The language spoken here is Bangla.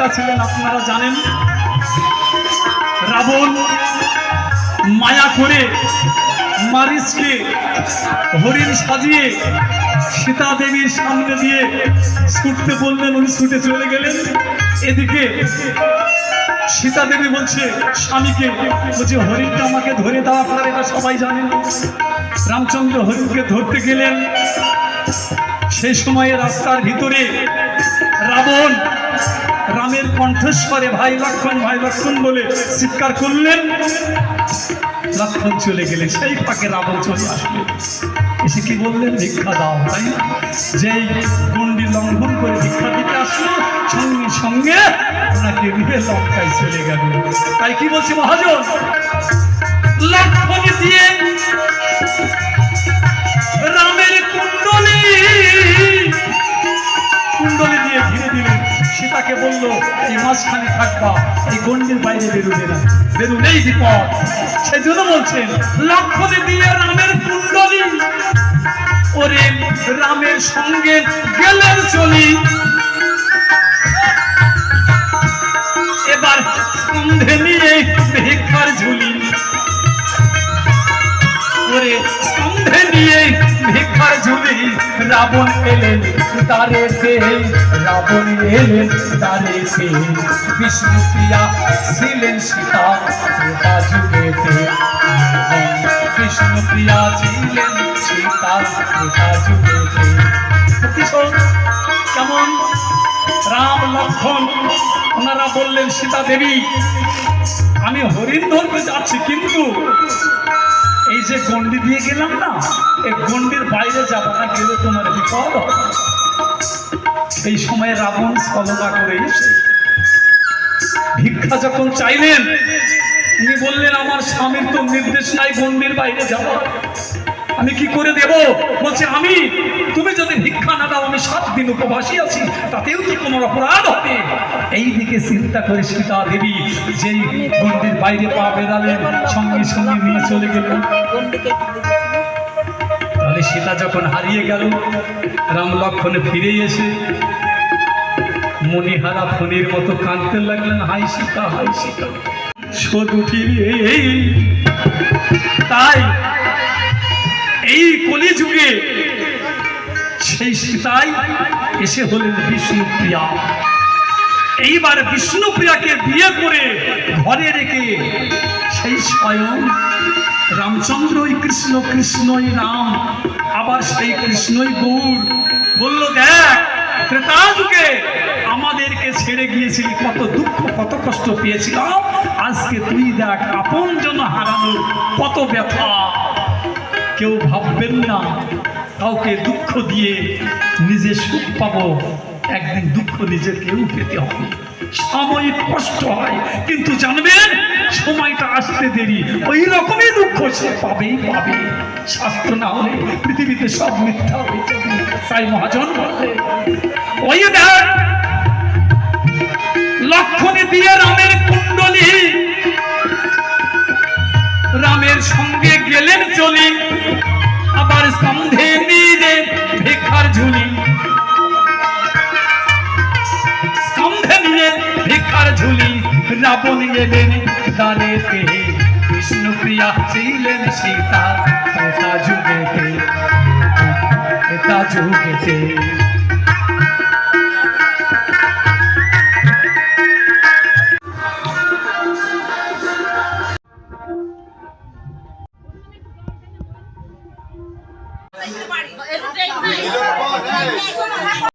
সীতা ছিলেন, আপনারা জানেন। রাবণ মায়া করে মারিসকে হরিণ সাজিয়ে সীতা দেবীর সামনে দিয়ে ছুটতে বললেন, উনি ছুটে চলে গেলেন। এদিকে সীতা দেবী বলছে, স্বামীকে, বলছে হরিণটা আমাকে ধরে দাও আপনারা, এটা সবাই জানেন। রামচন্দ্র হরিণকে ধরতে গেলেন। সেই সময়ে রাস্তার ভিতরে রাবণ রামের কণ্ঠস্বরে ভাই লক্ষণ ভাই লক্ষণ বলে চিৎকার করলেন। লক্ষণ চলে গেলে সেই ফাঁকে রাবণ চলে আসলো এসে কি বললেন? ভিক্ষা দাও, তাই? যেই গন্ডি লঙ্ঘন করে ভিক্ষা দিতে আসলো, সঙ্গে সঙ্গে ওনাকে নিয়ে লঙ্কায় চলে গেল। তাই কি বলছি মহাজন? লক্ষণ দিয়ে মাঝখানে থাকবা এই গন্ডের বাইরে বেরোবে না বেরোলেই বিপদ। সেই জন্য বলছেন লক্ষ্য দিয়ে রামের কুণ্ডলী ওরে রামের সঙ্গে গেলেন চলি। এবার সন্ধে নিয়ে ভিক্ষার ঝুলি রাবণ এলেন তারেতে রাবণ এলেন তারেতে বিষ্ণুপ্রিয়া ছিলেন সীতা ত্রেতা যুগেতে বিষ্ণুপ্রিয়া ছিলেন সীতা ত্রেতা যুগেতে কেমন? রাম লক্ষণ, ওনারা বললেন, সীতা দেবী, আমি হরিণ ধরতে যাচ্ছি, কিন্তু এই যে গন্ডি দিয়ে গেলাম না, এই গন্ডির বাইরে যাব না, গেলে তোমার বিপদ। এই সময় রাবণ ছলনা করে ভিক্ষা যখন চাইলেন, উনি বললেন, আমার স্বামীর তো নির্দেশ নাই গন্ডির বাইরে যাব আমি কি করে দেব? বলছে, আমি, তুমি যদি ভিক্ষা না দাও, আমি সাত দিন উপবাসী আছি, তাতেও তো তোমার অপরাধ হবে। এই দিকে চিন্তা করে সীতা দেবী যেই গন্ডির বাইরে পা বেরালেন সঙ্গে সঙ্গে নিয়ে চলে গেলেন। তাহলে সীতা যখন হারিয়ে গেল, রাম লক্ষণে ফিরে এসে মণিহারা ফোনের মতো কাঁদতে লাগলেন হাই সীতা হাই সীতা, শোধ উঠিয়ে তাই এই কলিযুগে সেই সীতাই এসে হলেন বিষ্ণুপ্রিয়া। এইবার বিষ্ণুপ্রিয়াকে বিয়ে করে ঘরে রেখে সেই স্বয়ং রামচন্দ্রই কৃষ্ণ, কৃষ্ণই রাম, আবার সেই কৃষ্ণই গৌর। বলল, দেখ ত্রেতা যুগে আমাদেরকে ছেড়ে গিয়েছিলি, কত দুঃখ, কত কষ্ট পেয়েছিলাম। আজকে তুই দেখ আপন জন হারানোর কত ব্যথা। কেউ ভাববেন না, কাউকে দুঃখ দিয়ে নিজে সুখ পাবো। একদিন দুঃখ নিজেকেও পেতে হবে। সাময়িক কষ্ট হয়, কিন্তু জানবেন, সময়টা আসতে দেরি। ওই রকমই দুঃখ সে পাবেই পাবে। শাস্ত্র না হলে পৃথিবীতে সব মিথ্যা হয়ে যাবে। তাই মহাজন বললে ওই দেখ, লক্ষণে দিয়ে রামের কুণ্ডলী ঝুলি। স্তম্ভে নিয়ে ভিক্ষার ঝুলি, রাবণ এলেন দাঁড়েতে বিষ্ণুপ্রিয়া ছিলেন সীতা ত্রেতা যুগেতে ত্রেতা যুগেতে। এরকম